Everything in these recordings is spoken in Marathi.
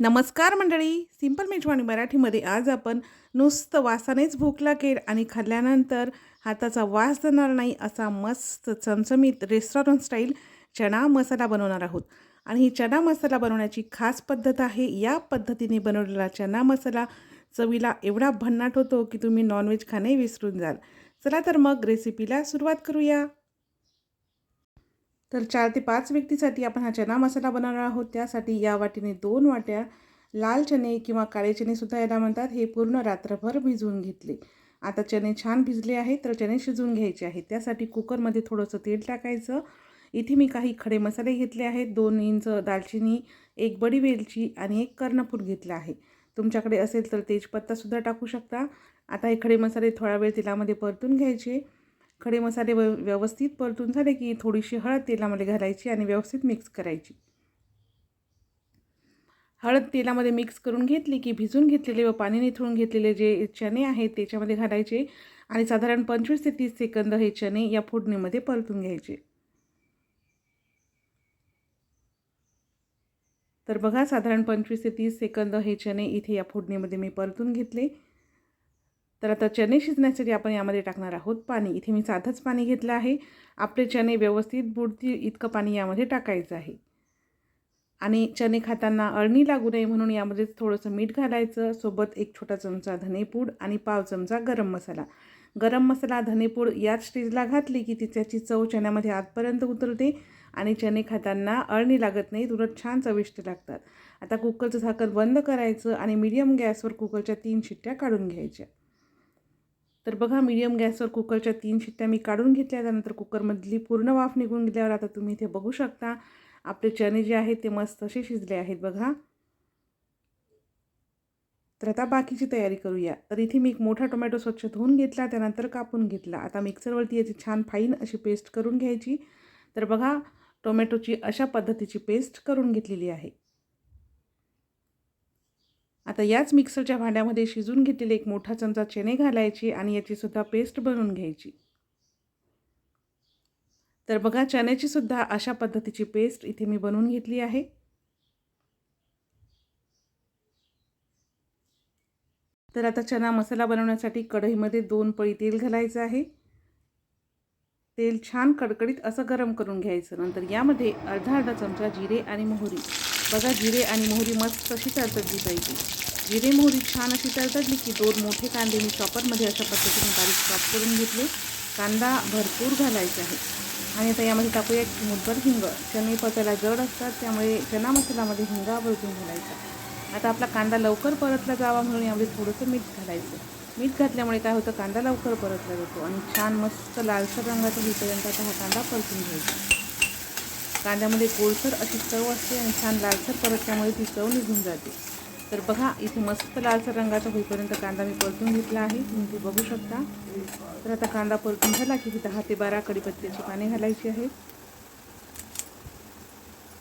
नमस्कार मंडळी. सिंपल मेजवानी मराठीमध्ये आज आपण नुसतं वासानेच भूक लागेल आणि खाल्ल्यानंतर हाताचा वास जाणार नाही असा मस्त चमचमीत रेस्टॉरंट स्टाईल चणा मसाला बनवणार आहोत. आणि ही चणा मसाला बनवण्याची खास पद्धत आहे. या पद्धतीने बनवलेला चणा मसाला चवीला एवढा भन्नाट होतो की तुम्ही नॉनव्हेज खाणे विसरून जाल. चला तर मग रेसिपीला सुरुवात करूया. तर चार ते पाच व्यक्तीसाठी आपण हा चना मसाला बनवणार आहोत. त्यासाठी या वाटीने दोन वाट्या लाल चणे किंवा काळे चणेसुद्धा याला म्हणतात. हे पूर्ण रात्रभर भिजवून घेतले. आता चणे छान भिजले आहेत तर चणे शिजवून घ्यायचे आहेत. त्यासाठी कुकरमध्ये थोडंसं तेल टाकायचं. इथे मी काही खडे मसाले घेतले आहेत. दोन इंच दालचिनी एक बडी वेलची आणि एक कर्णपूर घेतला आहे. तुमच्याकडे असेल तर तेजपत्तासुद्धा टाकू शकता. आता हे खडे मसाले थोडा वेळ तेलामध्ये परतून घ्यायचे. खडे मसाले व व्यवस्थित परतून झाले की थोडीशी हळद तेलामध्ये घालायची आणि व्यवस्थित मिक्स करायची. हळद तेलामध्ये मिक्स करून घेतली की भिजून घेतलेले व पाणी निथळून घेतलेले जे चणे आहेत त्याच्यामध्ये घालायचे आणि साधारण पंचवीस ते तीस सेकंद हे चणे या फोडणीमध्ये परतून घ्यायचे. तर बघा साधारण पंचवीस ते तीस सेकंद हे चणे इथे या फोडणीमध्ये मी परतून घेतले. तर आता चणे शिजण्यासाठी आपण यामध्ये टाकणार आहोत पाणी. इथे मी साधंच पाणी घेतलं आहे. आपले चणे व्यवस्थित बुडतील इतकं पाणी यामध्ये टाकायचं आहे. आणि चणे खाताना अळणी लागू नये म्हणून यामध्ये थोडंसं मीठ घालायचं. सोबत एक छोटा चमचा धनेपूड आणि पाव चमचा गरम मसाला. गरम मसाला धनेपूड याच स्टेजला घातली की ती त्याची चव चण्यामध्ये आतपर्यंत उतरते आणि चणे खाताना अळणी लागत नाही उलट छान चविष्ट लागतात. आता कुकरचं झाकण बंद करायचं आणि मिडियम गॅसवर कुकरच्या तीन शिट्ट्या काढून घ्यायच्या. तर बघा मीडियम गॅसवर कुकरच्या तीन शिट्ट्या मी काढून घेतल्या. त्यानंतर कुकरमधली पूर्ण वाफ निघून गेल्यावर आता तुम्ही इथे बघू शकता. आपले चणे जे आहेत ते मस्त असे शिजले आहेत बघा. तर आता बाकीची तयारी करूया. तर इथे मी एक मोठा टोमॅटो स्वच्छ धुवून घेतला त्यानंतर कापून घेतला. आता मिक्सरवरती याची छान फाईन अशी पेस्ट करून घ्यायची. तर बघा टोमॅटोची अशा पद्धतीची पेस्ट करून घेतलेली आहे. आता याच मिक्सरच्या भांड्यामध्ये शिजून घेतलेले एक मोठा चमचा चणे घालायचे आणि याचीसुद्धा पेस्ट बनवून घ्यायची. तर बघा चण्याचीसुद्धा अशा पद्धतीची पेस्ट इथे मी बनवून घेतली आहे. तर आता चना मसाला बनवण्यासाठी कढईमध्ये दोन पळी तेल घालायचं आहे. तेल छान कडकडीत असं गरम करून घ्यायचं. नंतर यामध्ये अर्धा अर्धा चमचा जिरे आणि मोहरी. बघा जिरे आणि मोहरी मस्त अशी तडतडली पाहिजे जिरे मोहरी छान अशी तडतडली की दोन मोठे कांदे मी चॉपरमध्ये अशा पद्धतीने बारीक चॉप करून घेतले. कांदा भरपूर घालायचा आहे. आणि आता यामध्ये टाकूया एक मुठभर हिंग. चणे पचायला जड असतात त्यामुळे चना मसाल्यामध्ये हिंगा आवर्जून घालायचा. आता आपला कांदा लवकर परतला जावा म्हणून यामध्ये थोडंसं मीठ घालायचं. मीठ घातल्यामुळे काय होतं? कांदा लवकर परतला जातो आणि छान मस्त लालसर रंगाचा होईपर्यंत आता हा कांदा परतून घ्यायचा. कांद्यामध्ये गोळसर अशी चव असते आणि छान लालसर परतल्यामुळे ती चव निघून जाते. तर बघा इथे मस्त लालसर रंगाचा होईपर्यंत कांदा मी परतून घेतला आहे. तुम्ही बघू शकता. तर आता कांदा परतून झाला की दहा ते बारा कडीपत्त्याची पाने घालायची आहेत.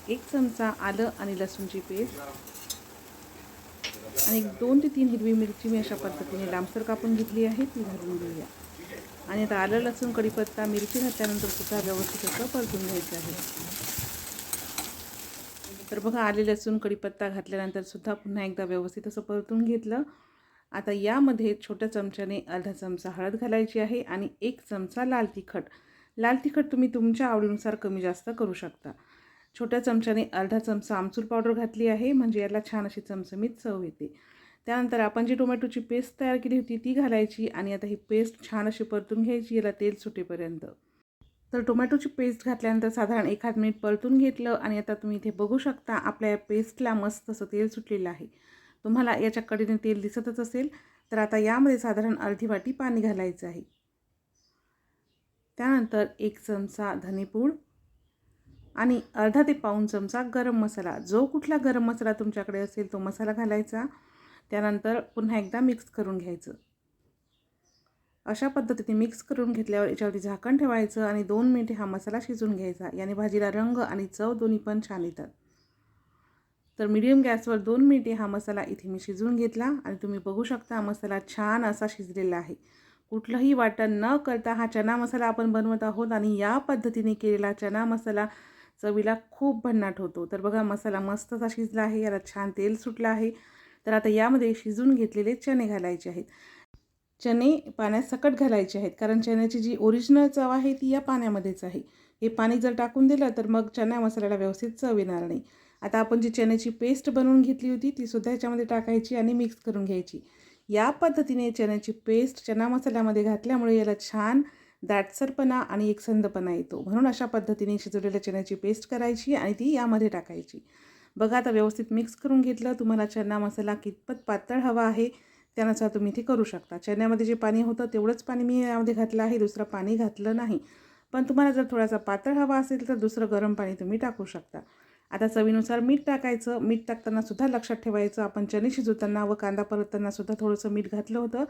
एक चमचा आलं आणि लसूणची पेस्ट. आणि दोन ते तीन हिरवी मिरची मी अशा पद्धतीने लांबसर कापून घेतली आहे ती घालून घेऊया. आणि आता आलं लसूण कढीपत्ता मिरची घातल्यानंतर सुद्धा व्यवस्थित असं परतून घ्यायचं आहे. तर बघा आले लसूण कढीपत्ता घातल्यानंतर सुद्धा पुन्हा एकदा व्यवस्थित असं परतून घेतलं. आता यामध्ये छोट्या चमच्याने अर्धा चमचा हळद घालायची आहे आणि एक चमचा लाल तिखट. लाल तिखट तुम्ही तुमच्या आवडीनुसार कमी जास्त करू शकता. छोट्या चमच्याने अर्धा चमचा आमचूर पावडर घातली आहे म्हणजे याला छान अशी चमचमीत चव येते. त्यानंतर आपण जी टोमॅटोची पेस्ट तयार केली होती ती घालायची आणि आता ही पेस्ट छान अशी परतून घ्यायची याला तेल सुटेपर्यंत. तर टोमॅटोची पेस्ट घातल्यानंतर साधारण एखाद मिनिट परतून घेतलं आणि आता तुम्ही इथे बघू शकता आपल्या या पेस्टला मस्त असं तेल सुटलेलं आहे. तुम्हाला याच्या कडीने तेल दिसतच असेल तर आता यामध्ये साधारण अर्धी वाटी पाणी घालायचं आहे. त्यानंतर एक चमचा धनेपूड आणि अर्धा ते पाऊन चमचा गरम मसाला. जो कुठला गरम मसाला तुमच्याकडे असेल तो मसाला घालायचा. त्यानंतर पुन्हा एकदा मिक्स करून घ्यायचं. अशा पद्धतीने मिक्स करून घेतल्यावर याच्यावरती झाकण ठेवायचं आणि दोन मिनिटे हा मसाला शिजून घ्यायचा. याने भाजीला रंग आणि चव दोन्ही पण छान येतात. तर मीडियम गॅसवर दोन मिनिटे हा मसाला इथे मी शिजवून घेतला आणि तुम्ही बघू शकता मसाला छान असा शिजलेला आहे. कुठलंही वाटण न करता हा चना मसाला आपण बनवत आहोत आणि या पद्धतीने केलेला चना मसाला चवीला खूप भन्नाट होतो. तर बघा मसाला मस्त असा शिजला आहे याला छान तेल सुटलं आहे. तर आता यामध्ये शिजून घेतलेले चणे घालायचे आहेत. चणे पाण्यात सकट घालायचे आहेत. कारण चण्याची जी ओरिजिनल चव आहे ती या पाण्यामध्येच आहे. हे पाणी जर टाकून दिलं तर मग चण्या मसाल्याला व्यवस्थित चव येणार नाही. आता आपण जी चण्याची पेस्ट बनवून घेतली होती ती सुद्धा याच्यामध्ये टाकायची आणि मिक्स करून घ्यायची. या पद्धतीने चण्याची पेस्ट चना मसाल्यामध्ये घातल्यामुळे याला छान दाटसरपणा आणि एकसंदपणा येतो. म्हणून अशा पद्धतीने शिजवलेल्या चण्याची पेस्ट करायची आणि ती यामध्ये टाकायची. बघा आता व्यवस्थित मिक्स करून घेतलं. तुम्हाला चना मसाला कितपत पातळ हवा आहे त्यानुसार तुम्ही ते करू शकता. चण्यामध्ये जे पाणी होतं तेवढंच पाणी मी यामध्ये घातलं आहे दुसरं पाणी घातलं नाही. पण तुम्हाला जर थोडासा पातळ हवा असेल तर दुसरं गरम पाणी तुम्ही टाकू शकता. आता चवीनुसार मीठ टाकायचं. मीठ टाकताना सुद्धा लक्षात ठेवायचं. आपण चणे शिजवताना व कांदा परतताना सुद्धा थोडंसं मीठ घातलं होतं.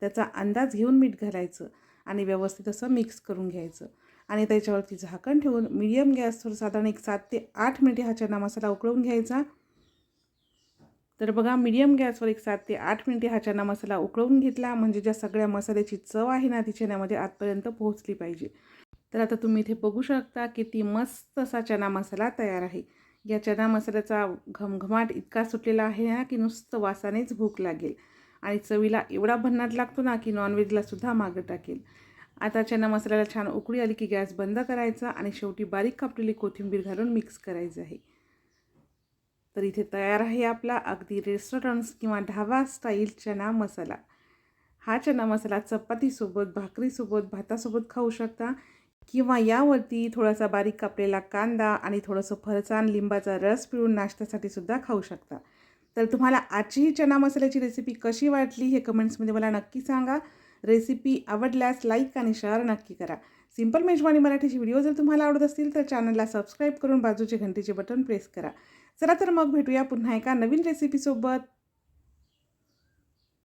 त्याचा अंदाज घेऊन मीठ घालायचं आणि व्यवस्थित असं मिक्स करून घ्यायचं. आणि त्याच्यावरती झाकण ठेवून मिडियम गॅसवर साधारण एक सात ते आठ मिनिटे हा चना मसाला उकळून घ्यायचा. तर बघा मीडियम गॅसवर एक सात ते आठ मिनिटे हा चना मसाला उकळून घेतला. म्हणजे ज्या सगळ्या मसाल्याची चव आहे ना ती चण्यामध्ये आतपर्यंत पोहोचली पाहिजे. तर आता तुम्ही इथे बघू शकता किती मस्त असा चना मसाला तयार आहे. या चना मसाल्याचा घमघमाट इतका सुटलेला आहे ना की नुसतं वासानेच भूक लागेल. आणि चवीला एवढा भन्नाट लागतो ना की नॉनव्हेजलासुद्धा मागं टाकेल. आता चना मसाल्याला छान उकळी आली की गॅस बंद करायचा आणि शेवटी बारीक कापलेली कोथिंबीर घालून मिक्स करायचं आहे. तर इथे तयार आहे आपला अगदी रेस्टॉरंट्स किंवा ढाबा स्टाईल चना मसाला. हा चना मसाला चपातीसोबत भाकरीसोबत भातासोबत खाऊ शकता किंवा यावरती थोडासा बारीक कापलेला कांदा आणि थोडंसं फरसाण लिंबाचा रस पिळून नाश्त्यासाठी सुद्धा खाऊ शकता. तर तुम्हाला आजची ही चना मसाल्याची रेसिपी कशी वाटली हे कमेंट्समध्ये मला नक्की सांगा. रेसिपी आवडल्यास लाईक आणि शेअर नक्की करा. सिंपल मेजवानी मराठीची व्हिडिओ जर तुम्हाला आवडत असतील तर चॅनलला सबस्क्राईब करून बाजूचे घंटीचे बटन प्रेस करा. चला तर मग भेटूया पुन्हा एका नवीन रेसिपीसोबत